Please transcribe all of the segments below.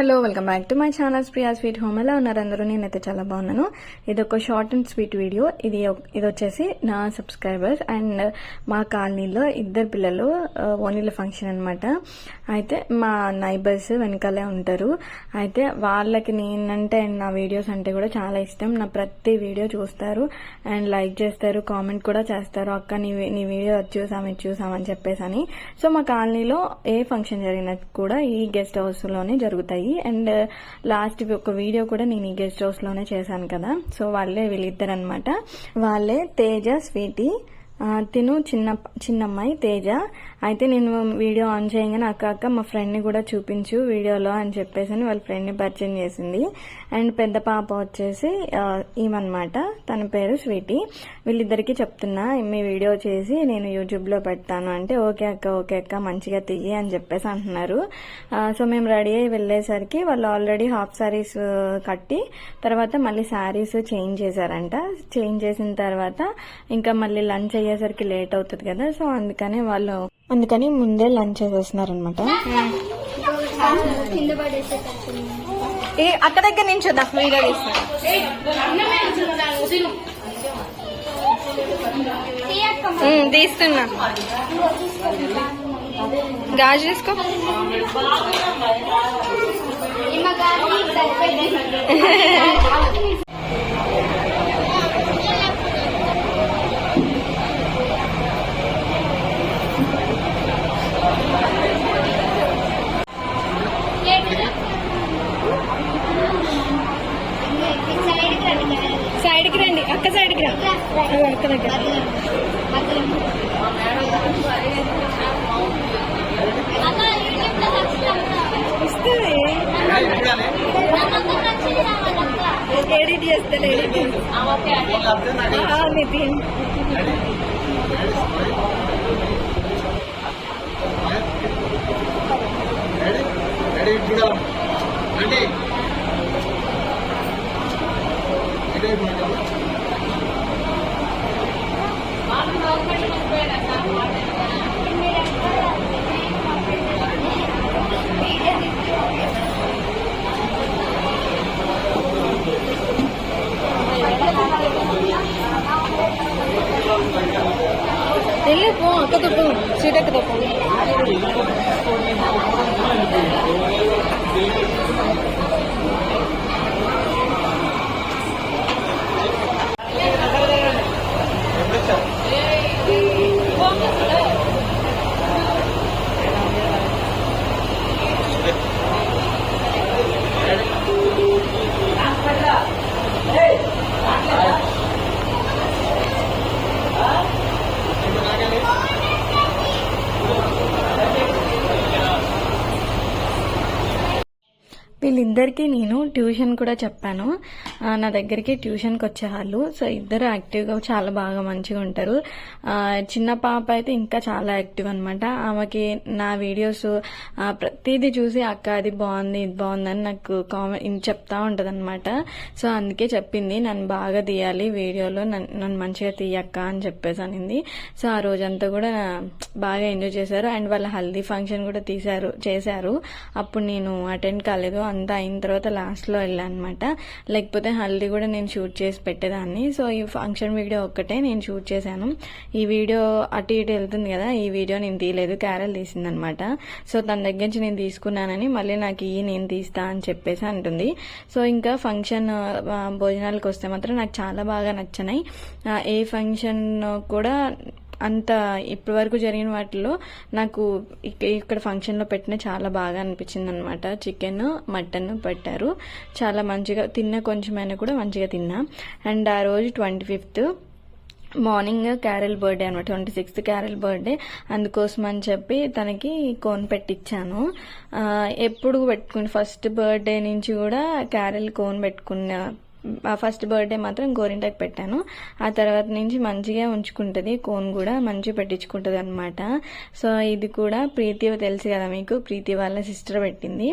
Hello welcome back to my channel. Priya sweet home. ఎలా ఉన్నారు అందరూ? నేనైతే చాలా బాగున్నాను. ఇది ఒక షార్ట్ అండ్ స్వీట్ వీడియో. ఇది ఇది వచ్చేసి నా సబ్స్క్రైబర్స్ అండ్ మా కాలనీలో ఇద్దరు పిల్లలు ఆ, ఫంక్షన్ అనమాట అయితే మా నైబర్స్ వెనకాలే ఉంటారు. అయితే వాళ్ళకి నేనంటే అండ్ నా వీడియోస్ అంటే కూడా చాలా ఇష్టం. నా ప్రతి వీడియో చూస్తారు అండ్ లైక్ చేస్తారు కామెంట్ కూడా చేస్తారు. అక్క నీ నీ వీడియో అది చూసాం ఇది చూసామని అని చెప్పేసి అని సో మా కాలనీలో ఏ ఫంక్షన్ జరిగినా కూడా ఈ గెస్ట్ హౌస్లోనే అండ్ లాస్ట్ ఒక వీడియో కూడా నేను ఈ గెస్ట్ హౌస్లోనే చేశాను కదా. సో వాళ్ళే వీళ్ళిద్దరు అనమాట వాళ్ళే తేజ స్వీటీ తిను చిన్న చిన్నమ్మాయి తేజ. అయితే నేను వీడియో ఆన్ చేయగానే అక్క అక్క మా ఫ్రెండ్ని కూడా చూపించు వీడియోలో అని చెప్పేసి అని వాళ్ళ ఫ్రెండ్ని పరిచయం చేసింది. అండ్ పెద్ద పాప వచ్చేసి ఆ, తన పేరు స్వీటీ. వీళ్ళిద్దరికీ చెప్తున్నా మీ వీడియో చేసి నేను యూట్యూబ్లో పెడతాను అంటే ఓకే అక్క ఓకే అక్క మంచిగా తీయి అని చెప్పేసి అంటున్నారు. సో మేము రెడీ అయ్యి వెళ్ళేసరికి వాళ్ళు ఆల్రెడీ హాఫ్ సారీస్ కట్టి తర్వాత మళ్ళీ శారీస్ చేంజ్ చేశారంట. చేంజ్ చేసిన తర్వాత ఇంకా మళ్ళీ లంచ్ అయ్యేసరికి లేట్ అవుతుంది కదా సో అందుకని వాళ్ళు అందుకని ముందే లంచ్ చేసేస్తున్నారు అనమాట కింద పడేసేటట్టు అక్క దగ్గర నుంచి వద్దా? వీడియో తీస్తాను తీస్తున్నా. గాజు తీసుకో. రా ఎడిట్ చేస్తాను ఎడిట్ నితిన్ అంటే వెళ్ళి పో అక్కతో పో సీటక్కతో పో వీళ్ళిద్దరికీ నేను ట్యూషన్ కూడా చెప్పాను. నా దగ్గరికి ట్యూషన్కి వచ్చేవాళ్ళు సో ఇద్దరు యాక్టివ్గా చాలా బాగా మంచిగా ఉంటారు. చిన్న పాప అయితే ఇంకా చాలా యాక్టివ్ అనమాట ఆమెకి నా వీడియోస్ ప్రతిదీ చూసి అక్క అది బాగుంది ఇది బాగుందని నాకు కామెంట్ చెప్తా ఉంటుంది అనమాట సో అందుకే చెప్పింది. నన్ను బాగా తీయాలి వీడియోలో. నన్ను నన్ను మంచిగా తీయక్క అని చెప్పేసి అనింది. సో ఆ రోజంతా కూడా బాగా ఎంజాయ్ చేశారు. అండ్ వాళ్ళ హల్దీ ఫంక్షన్ కూడా తీశారు చేశారు. అప్పుడు నేను అటెండ్ కాలేదు. అంతా అయిన తర్వాత లాస్ట్లో వెళ్ళాను అనమాట లేకపోతే హల్దీ కూడా నేను షూట్ చేసి పెట్టేదాన్ని. సో ఈ ఫంక్షన్ వీడియో ఒక్కటే నేను షూట్ చేశాను. ఈ వీడియో అటు ఇటు వెళ్తుంది కదా ఈ వీడియో నేను తీయలేదు క్యారల్ తీసిందనమాట. సో తన దగ్గర నుంచి నేను తీసుకున్నానని మళ్ళీ నాకు ఈ నేను తీస్తా అని చెప్పేసి అంటుంది. సో ఇంకా ఫంక్షన్ భోజనాలకు వస్తే మాత్రం నాకు చాలా బాగా నచ్చినాయి. ఏ ఫంక్షన్ కూడా అంత ఇప్పటి వరకు జరిగిన వాటిలో నాకు ఇక్కడ ఫంక్షన్లో పెట్టిన చాలా బాగా అనిపించింది అనమాట చికెన్ మటన్ పెట్టారు. చాలా మంచిగా తిన్న కొంచెమైనా కూడా మంచిగా తిన్నా. అండ్ ఆ రోజు twenty fifth morning Carol birthday అనమాట ట్వంటీ సిక్స్త్ క్యారల్ బర్త్డే అందుకోసం అని చెప్పి తనకి కోన్ పెట్టించాను ఎప్పుడు పెట్టుకుని ఫస్ట్ బర్త్డే నుంచి కూడా క్యారెల్ కోన్ పెట్టుకున్న ఫస్ట్ బర్త్డే మాత్రం గోరింటాకు పెట్టాను. ఆ తర్వాత నుంచి మంచిగా ఉంచుకుంటుంది కోన్ కూడా మంచిగా పెట్టించుకుంటుంది అనమాట సో ఇది కూడా ప్రీతి తెలుసు కదా మీకు ప్రీతి వాళ్ళ సిస్టర్ పెట్టింది.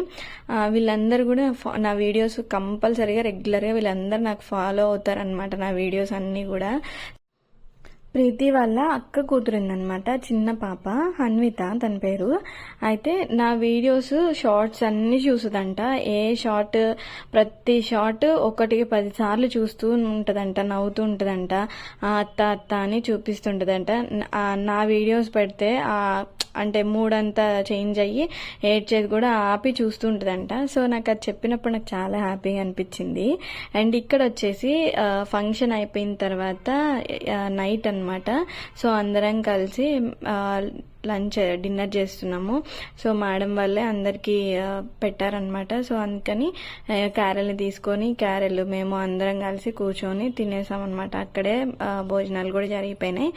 వీళ్ళందరూ కూడా నా వీడియోస్ కంపల్సరీగా రెగ్యులర్గా వీళ్ళందరూ నాకు ఫాలో అవుతారనమాట నా వీడియోస్ అన్నీ కూడా. ప్రీతి వాళ్ళ అక్క కూతురిందనమాట చిన్న పాప హన్విత తన పేరు. అయితే నా వీడియోస్ షార్ట్స్ అన్నీ చూసుదంట. ఏ షార్ట్ ప్రతి షార్ట్ ఒకటికి పదిసార్లు చూస్తూ ఉంటుందంట నవ్వుతూ ఉంటుందంట. ఆ అత్త అత్త అని చూపిస్తుంటుందంట. నా వీడియోస్ పెడితే అంటే మూడంతా చేంజ్ అయ్యి ఏడ్చేది కూడా ఆపి చూస్తూ ఉంటుందంట. సో నాకు అది చెప్పినప్పుడు నాకు చాలా హ్యాపీగా అనిపించింది. అండ్ ఇక్కడ వచ్చేసి ఫంక్షన్ అయిపోయిన తర్వాత నైట్ అన్నమాట. సో అందరం కలిసి లంచ్ డిన్నర్ చేస్తున్నాము. సో మేడం వాళ్ళే అందరికీ పెట్టారనమాట సో అందుకని క్యారెల్ని తీసుకొని క్యారెల్ మేము అందరం కలిసి కూర్చొని తినేసాం అనమాట అక్కడే భోజనాలు కూడా జరిగిపోయినాయి.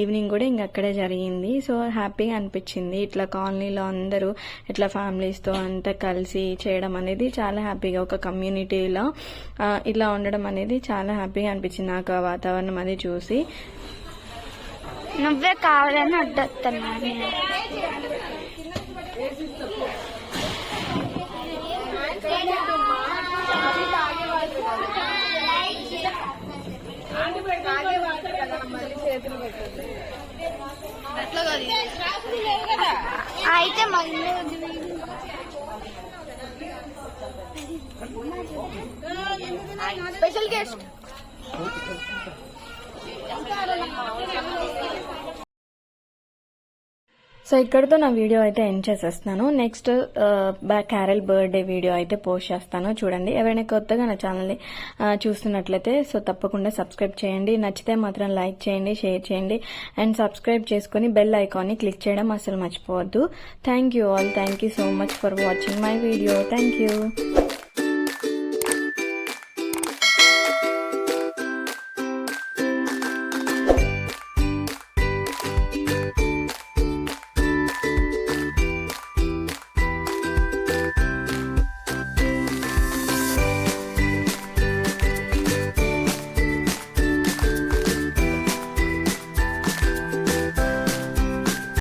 ఈవినింగ్ కూడా ఇంక అక్కడే జరిగింది. సో హ్యాపీగా అనిపించింది. ఇట్లా కాలనీలో అందరూ ఇట్లా ఫ్యామిలీస్తో అంతా కలిసి చేయడం అనేది చాలా హ్యాపీగా ఒక కమ్యూనిటీలో ఇలా ఉండడం అనేది చాలా హ్యాపీగా అనిపించింది. నాకు ఆ వాతావరణం అది చూసి. నువ్వే కావాలని అడ్డొస్తున్నా అయితే మళ్ళీ స్పెషల్ గెస్ట్. సో ఇక్కడితో నా వీడియో అయితే ఎండ్ చేసేస్తాను నెక్స్ట్ క్యారెల్ బర్త్డే వీడియో అయితే పోస్ట్ చేస్తాను. చూడండి. ఎవరైనా కొత్తగా నా ఛానల్ని చూస్తున్నట్లయితే సో తప్పకుండా సబ్స్క్రైబ్ చేయండి. నచ్చితే మాత్రం లైక్ చేయండి షేర్ చేయండి. అండ్ సబ్స్క్రైబ్ చేసుకుని బెల్ ఐకాన్ని క్లిక్ చేయడం అసలు మర్చిపోవద్దు. Thank you all thank you so much for watching my video thank you